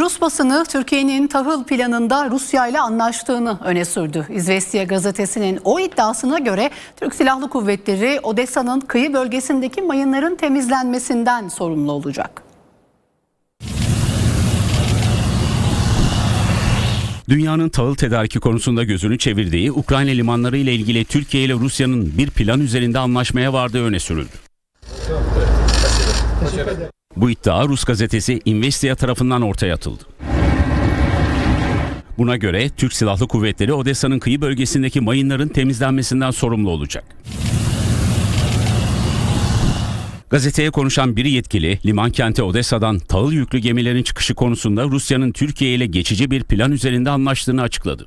Rus basını Türkiye'nin tahıl planında Rusya ile anlaştığını öne sürdü. İzvestiya gazetesinin o iddiasına göre Türk Silahlı Kuvvetleri Odessa'nın kıyı bölgesindeki mayınların temizlenmesinden sorumlu olacak. Dünyanın tahıl tedariki konusunda gözünü çevirdiği Ukrayna limanları ile ilgili Türkiye ile Rusya'nın bir plan üzerinde anlaşmaya vardığı öne sürüldü. Bu iddia Rus gazetesi Investia tarafından ortaya atıldı. Buna göre Türk Silahlı Kuvvetleri Odessa'nın kıyı bölgesindeki mayınların temizlenmesinden sorumlu olacak. Gazeteye konuşan bir yetkili liman kenti Odessa'dan tahıl yüklü gemilerin çıkışı konusunda Rusya'nın Türkiye ile geçici bir plan üzerinde anlaştığını açıkladı.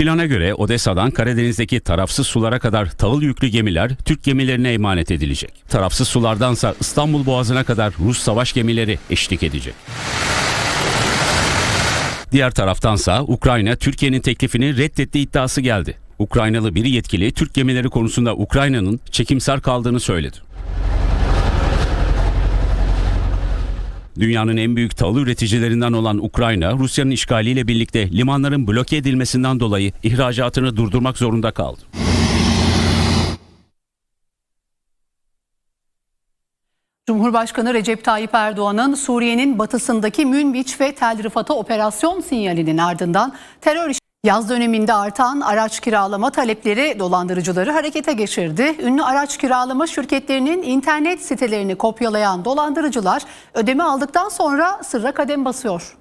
Plana göre Odessa'dan Karadeniz'deki tarafsız sulara kadar tahıl yüklü gemiler Türk gemilerine emanet edilecek. Tarafsız sulardansa İstanbul Boğazı'na kadar Rus savaş gemileri eşlik edecek. Diğer taraftansa Ukrayna Türkiye'nin teklifini reddetti iddiası geldi. Ukraynalı bir yetkili Türk gemileri konusunda Ukrayna'nın çekimser kaldığını söyledi. Dünyanın en büyük tahıl üreticilerinden olan Ukrayna, Rusya'nın işgaliyle birlikte limanların bloke edilmesinden dolayı ihracatını durdurmak zorunda kaldı. Cumhurbaşkanı Recep Tayyip Erdoğan'ın Suriye'nin batısındaki Münbiç ve Tel Rifat'a operasyon sinyalinin ardından terör iş- Yaz döneminde artan araç kiralama talepleri dolandırıcıları harekete geçirdi. Ünlü araç kiralama şirketlerinin internet sitelerini kopyalayan dolandırıcılar ödeme aldıktan sonra sırra kadem basıyor.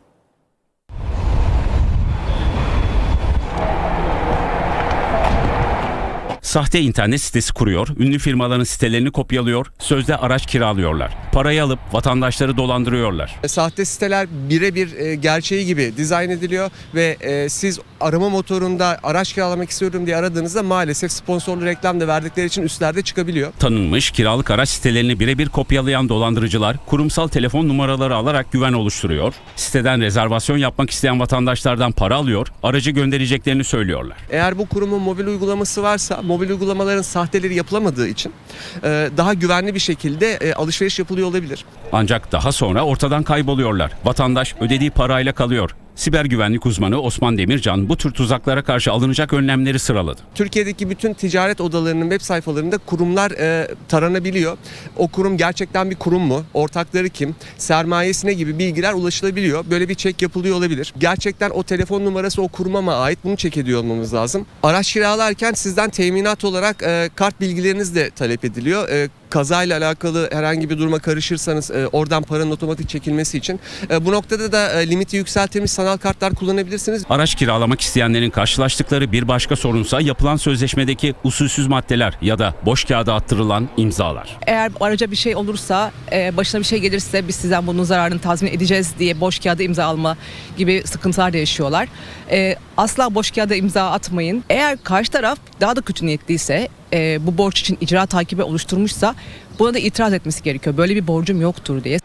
Sahte internet sitesi kuruyor, ünlü firmaların sitelerini kopyalıyor, sözde araç kiralıyorlar. Parayı alıp vatandaşları dolandırıyorlar. Sahte siteler birebir e, gerçeği gibi dizayn ediliyor ve e, siz arama motorunda araç kiralamak istiyorum diye aradığınızda maalesef sponsorlu reklam da verdikleri için üstlerde çıkabiliyor. Tanınmış kiralık araç sitelerini birebir kopyalayan dolandırıcılar kurumsal telefon numaraları alarak güven oluşturuyor. Siteden rezervasyon yapmak isteyen vatandaşlardan para alıyor, aracı göndereceklerini söylüyorlar. Eğer bu kurumun mobil uygulaması varsa mobil uygulamaların sahteleri yapılamadığı için e, daha güvenli bir şekilde e, alışveriş yapılıyor olabilir. Ancak daha sonra ortadan kayboluyorlar. Vatandaş ödediği parayla kalıyor. Siber güvenlik uzmanı Osman Demircan bu tür tuzaklara karşı alınacak önlemleri sıraladı. Türkiye'deki bütün ticaret odalarının web sayfalarında kurumlar e, taranabiliyor. O kurum gerçekten bir kurum mu? Ortakları kim? Sermayesine gibi bilgiler ulaşılabiliyor. Böyle bir çek yapılıyor olabilir. Gerçekten o telefon numarası o kuruma mı ait? Bunu çek ediyor olmamız lazım. Araç kiralarken sizden teminat olarak e, kart bilgileriniz de talep ediliyor. E, kazayla alakalı herhangi bir duruma karışırsanız e, oradan paranın otomatik çekilmesi için. E, bu noktada da e, limiti yükseltilmiş sanal kartlar kullanabilirsiniz. Araç kiralamak isteyenlerin karşılaştıkları bir başka sorunsa yapılan sözleşmedeki usulsüz maddeler ya da boş kağıda attırılan imzalar. Eğer araca bir şey olursa, e, başına bir şey gelirse biz sizden bunun zararını tazmin edeceğiz diye boş kağıda imza alma gibi sıkıntılar da yaşıyorlar. E, asla boş kağıda imza atmayın. Eğer karşı taraf daha da kötü niyetliyse, e, bu borç için icra takibi oluşturmuşsa buna da itiraz etmesi gerekiyor. Böyle bir borcum yoktur diye.